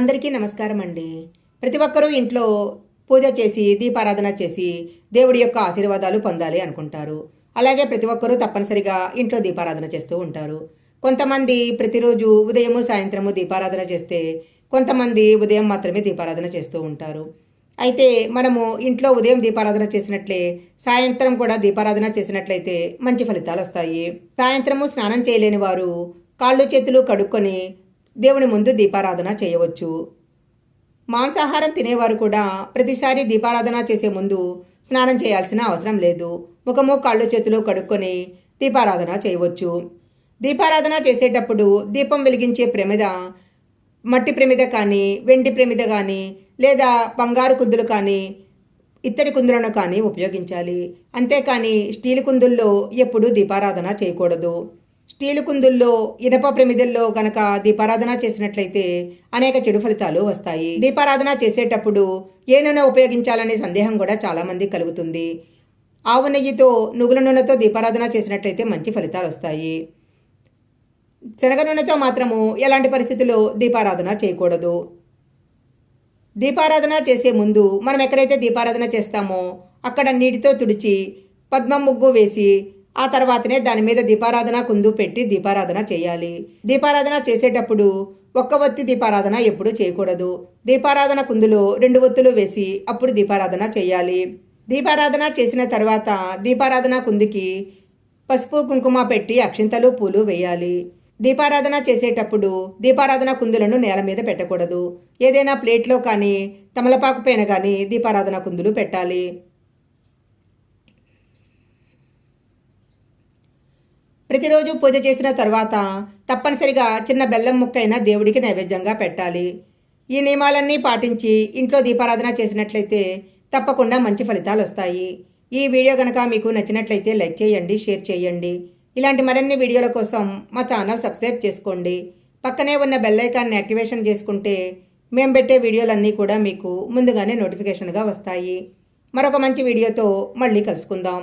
అందరికీ నమస్కారం అండి ప్రతి ఒక్కరూ ఇంట్లో పూజ చేసి దీపారాధన చేసి దేవుడి యొక్క ఆశీర్వాదాలు పొందాలి అనుకుంటారు. అలాగే ప్రతి ఒక్కరూ తప్పనిసరిగా ఇంట్లో దీపారాధన చేస్తూ ఉంటారు. కొంతమంది ప్రతిరోజు ఉదయము సాయంత్రము దీపారాధన చేస్తే కొంతమంది ఉదయం మాత్రమే దీపారాధన చేస్తూ ఉంటారు. అయితే మనము ఇంట్లో ఉదయం దీపారాధన చేసినట్లే సాయంత్రం కూడా దీపారాధన చేసినట్లయితే మంచి ఫలితాలు వస్తాయి సాయంత్రము స్నానం చేయలేని వారు కాళ్ళు చేతులు కడుక్కొని దేవుని ముందు దీపారాధన చేయవచ్చు. మాంసాహారం తినేవారు కూడా ప్రతిసారి దీపారాధన చేసే ముందు స్నానం చేయాల్సిన అవసరం లేదు. ముఖము కాళ్ళు చేతులు కడుక్కొని దీపారాధన చేయవచ్చు. దీపారాధన చేసేటప్పుడు దీపం వెలిగించే ప్రమిద మట్టి ప్రమిద కానీ వెండి ప్రమిద కానీ లేదా బంగారు కుందులు కానీ ఇత్తడి కుందులను కానీ ఉపయోగించాలి. అంతేకాని స్టీల్ కుందుల్లో ఎప్పుడూ దీపారాధన చేయకూడదు. స్టీల్ కుందుల్లో ఇనప ప్రమిదల్లో గనక దీపారాధన చేసినట్లయితే అనేక చెడు ఫలితాలు వస్తాయి. దీపారాధన చేసేటప్పుడు ఏ నూనె ఉపయోగించాలనే సందేహం కూడా చాలామంది కలుగుతుంది. ఆవు నెయ్యితో నువ్వుల నూనెతో దీపారాధన చేసినట్లయితే మంచి ఫలితాలు వస్తాయి. శనగ నూనెతో మాత్రము ఎలాంటి పరిస్థితుల్లో దీపారాధన చేయకూడదు? దీపారాధన చేసే ముందు మనం ఎక్కడైతే దీపారాధన చేస్తామో అక్కడ నీటితో తుడిచి పద్మం ముగ్గు వేసి ఆ తర్వాతనే దాని మీద దీపారాధన కుందు పెట్టి దీపారాధన చేయాలి. దీపారాధన చేసేటప్పుడు ఒక్క ఒత్తి దీపారాధన ఎప్పుడూ చేయకూడదు. దీపారాధన కుందులో రెండు ఒత్తులు వేసి అప్పుడు దీపారాధన చేయాలి. దీపారాధన చేసిన తర్వాత దీపారాధన కుందుకి పసుపు కుంకుమ పెట్టి అక్షింతలు పూలు వేయాలి. దీపారాధన చేసేటప్పుడు దీపారాధన కుందులను నేల మీద పెట్టకూడదు. ఏదైనా ప్లేట్లో కానీ తమలపాకు పైన కానీ దీపారాధన కుందులు పెట్టాలి. ప్రతిరోజు పూజ చేసిన తర్వాత తప్పనిసరిగా చిన్న బెల్లం ముక్కైనా దేవుడికి నైవేద్యంగా పెట్టాలి. ఈ నియమాలన్నీ పాటించి ఇంట్లో దీపారాధన చేసినట్లయితే తప్పకుండా మంచి ఫలితాలు వస్తాయి. ఈ వీడియో కనుక మీకు నచ్చినట్లయితే లైక్ చేయండి షేర్ చేయండి. ఇలాంటి మరిన్ని వీడియోల కోసం మా ఛానల్ సబ్స్క్రైబ్ చేసుకోండి. పక్కనే ఉన్న బెల్ ఐకాన్ని యాక్టివేషన్ చేసుకుంటే మేము పెట్టే వీడియోలన్నీ కూడా మీకు ముందుగానే నోటిఫికేషన్గా వస్తాయి. మరొక మంచి వీడియోతో మళ్ళీ కలుసుకుందాం.